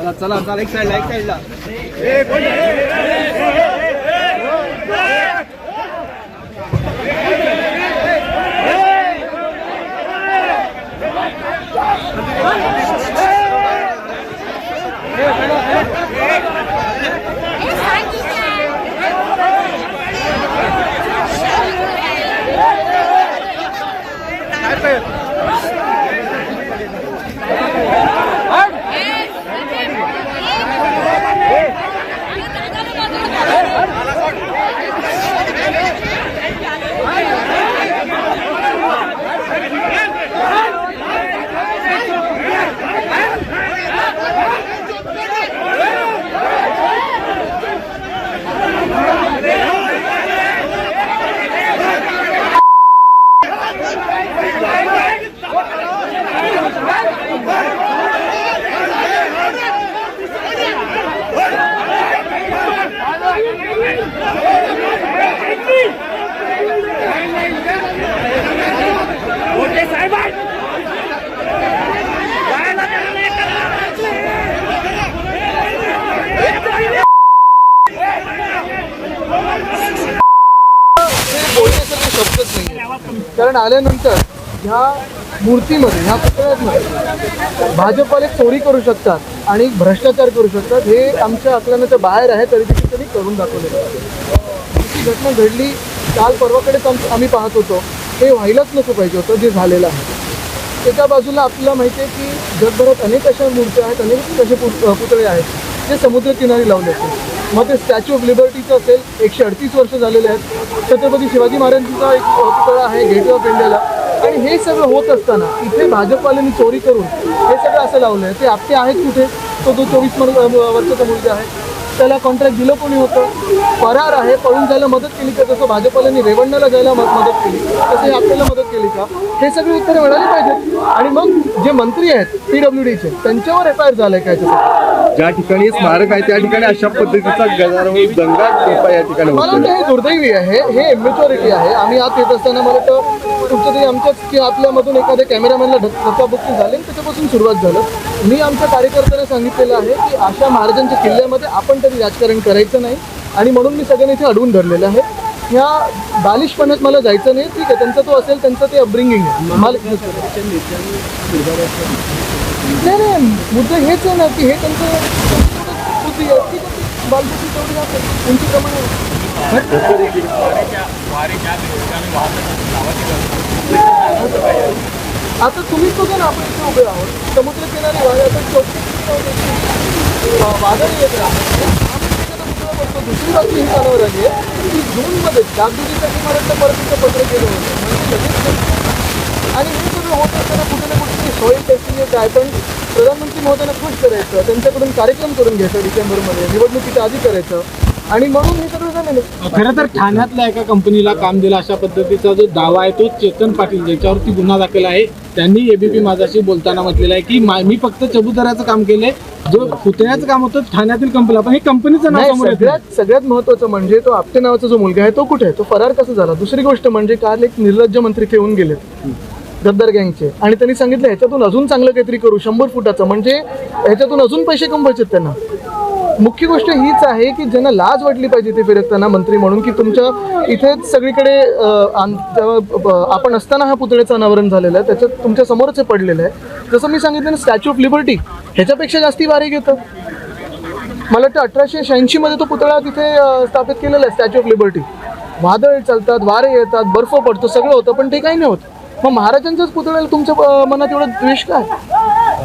चला चला चला एक साईडला एक साईडला हे कारण आल्यानंतर ह्या मूर्तीमध्ये ह्या पुतळ्यामध्ये भाजपवाले चोरी करू शकतात आणि भ्रष्टाचार करू शकतात. हे आमच्या आकलनाच्या बाहेर आहे तरी देखील त्यांनी करून दाखवलेलं आहे. ही घटना घडली काल परवाकडेच आम- आम्ही पाहत होतो. हे व्हायलाच नको पाहिजे होतं जे झालेलं आहे. एका बाजूला आपल्याला माहिती आहे की जगभरात अनेक अशा मूर्त्या आहेत अनेक असे पुतळे आहेत जे समुद्रकिनारी लावले आहेत. मग ते स्टॅच्यू ऑफ लिबर्टीचं असेल एकशे अडतीस वर्ष झालेले आहेत. छत्रपती शिवाजी महाराजांचा एक पुतळा आहे गेटवे ऑफ इंडियाला आणि हे सगळं होत असताना इथे भाजपवाल्यांनी चोरी करून हे सगळं असं लावलं आहे. ते आपटे आहेत कुठे? तो जो चोवीस वर्षाचा मुलगा आहे त्याला कॉन्ट्रॅक्ट दिलं कोणी होतं? फरार आहे पळून जायला मदत केली का? जसं भाजपवाल्यांनी रेवण्णाला जायला मद- मदत केली तसं हे आपल्याला मदत केली का? हे सगळे उत्तरे मिळाली पाहिजेत. आणि मग जे मंत्री आहेत पी डब्ल्यू डीचे त्यांच्यावर एफ आय आर झालाय काय? ज्या ठिकाणी स्मारक आहे त्या ठिकाणी अशा पद्धतीचा गदारोळ दंगा कृपा या ठिकाणी मला होतो वाटतं हे दुर्दैवी आहे हे इमेच्युरिटी आहे. आम्ही आत येत असताना मला वाटतं कुठचं तरी आमच्याच की आपल्यामधून एखाद्या कॅमेरामॅनला धक्काबुक्की झाली आणि त्याच्यापासून सुरुवात झालं. मी आमच्या कार्यकर्त्यांना सांगितलेलं आहे की अशा महाराजांच्या किल्ल्यामध्ये आपण तरी राजकारण करायचं नाही आणि म्हणून मी सगळ्यांनी इथे अडवून धरलेलं आहे. ह्या बालिशपणात मला जायचं नाही. ठीक आहे त्यांचा तो असेल त्यांचं ते अपब्रिंगिंग आहे. मला नाही नाही. मुद्दा हेच आहे ना की हे त्यांचं बुद्धी आहे. ठीक आहे बालबुद्धी तेवढी असेल त्यांची प्रमाणे आता तुम्हीच बघा ना आपण इथे उभे आहोत. समुद्र किनारी वाढ आता छोटी वादळ येत राहतो दुसरी बातमी ही कानावर आली आहे. की जूनमध्ये डागडुजीसाठी मला परतीचं पत्र केलं होतं. म्हणजे लगेच आणि हे सगळं होत असताना येत आहे पण प्रधानमंत्री महोदयांना खुश करायचं त्यांच्याकडून कार्यक्रम करून घ्यायचा डिसेंबरमध्ये निवडणुकीच्या आधी करायचं. आणि म्हणून हे सगळं झालेलं खरं तर ठाण्यातल्या एका कंपनीला काम दिलं अशा पद्धतीचा जो दावा आहे तो चेतन पाटील ज्याच्यावरती गुन्हा दाखल आहे त्यांनी एबीपी माझाशी बोलताना म्हटलेलं आहे की मा- फक्त चबुतऱ्याचं काम केलंय जो पुतळ्याचं काम होतं ठाण्यातील कंपनीला पण हे कंपनीचं नाव. सगळ्यात सगळ्यात महत्वाचं म्हणजे तो आपटे नावाचा जो मुलगा आहे तो कुठे आहे? तो फरार कसा झाला? दुसरी गोष्ट म्हणजे काल एक निर्लज्ज मंत्री ठेवून गेलेत. गद्दार गँगचे. आणि त्यांनी सांगितलं ह्याच्यातून अजून चांगलं काहीतरी करू शंभर फुटाचं. म्हणजे ह्याच्यातून अजून पैसे कमवायचे त्यांना. मुख्य गोष्ट हीच आहे की ज्यांना लाज वाटली पाहिजे ते फिरकताना मंत्री म्हणून की तुमच्या इथेच सगळीकडे आपण असताना हा पुतळ्याचं अनावरण झालेलं आहे त्याच्यात तुमच्या समोरच हे पडलेलं आहे. जसं मी सांगितलं ना स्टॅच्यू ऑफ लिबर्टी ह्याच्यापेक्षा जास्ती वारे घेतं. मला वाटतं अठराशे शहाऐंशीमध्ये तो पुतळा तिथे स्थापित केलेला आहे स्टॅच्यू ऑफ लिबर्टी वादळ चालतात वारे येतात बर्फ पडतो सगळं होतं पण ते काही नाही होतं मग महाराजांच्याच पुतळ्याला तुमच्या मनात एवढं द्वेष काय?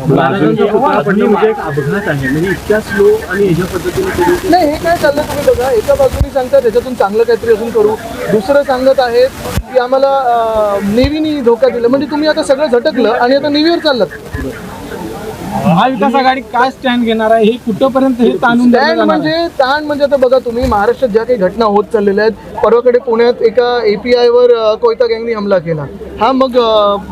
महाराजांचा पुतळा पडणं म्हणजे एक अपघात आहे म्हणजे इतक्या स्लो आणि ह्याच्या पद्धतीने केली नाही हे काय चाललं तुम्ही बघा एका बाजूने सांगतात त्याच्यातून चांगलं काहीतरी अजून करू. दुसरं सांगत आहेत की आम्हाला अं, नेव्हीनी धोका दिला. म्हणजे तुम्ही आता सगळं झटकलं आणि आता नेव्हीवर चाललात. महाविकास आघाडी काय स्टँड घेणार आहे? हे कुठंपर्यंत हे ताणून स्टँड? म्हणजे ताण म्हणजे आता बघा तुम्ही महाराष्ट्रात ज्या काही घटना होत चाललेल्या आहेत परवाकडे पुण्यात एका एपीआयवर कोयता गँगनी हमला केला. हा मग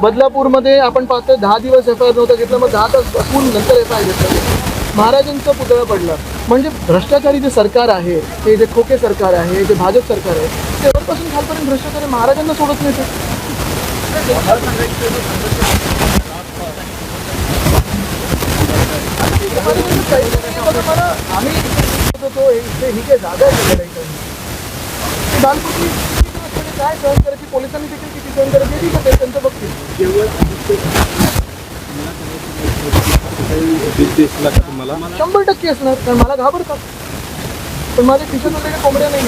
बदलापूरमध्ये आपण पाहतोय दहा दिवस एफ आय आर नव्हता घेतला मग दहा तास असून नंतर एफ आय आर घेतला. महाराजांचा पुतळा पडला. म्हणजे भ्रष्टाचारी जे सरकार आहे हे जे खोके सरकार आहे जे भाजप सरकार आहे ते वरपासून खालपर्यंत भ्रष्टाचारी महाराजांना सोडत नाही ते. माझं म्हणणं काहीच नाही. बघा, मला आम्ही हे इथे ही काही जागा. ती काय सहन करायची पोलिसांनी देखील किती सहन करायची ठीक आहे ते त्यांचं बघतील शंभर टक्के असणार कारण मला घाबरतात पण माझ्या खिशात वगैरे कोंबड्या नाही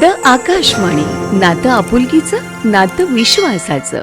द आकाशवाणी नातं आपुलकीचं नातं विश्वासाचं.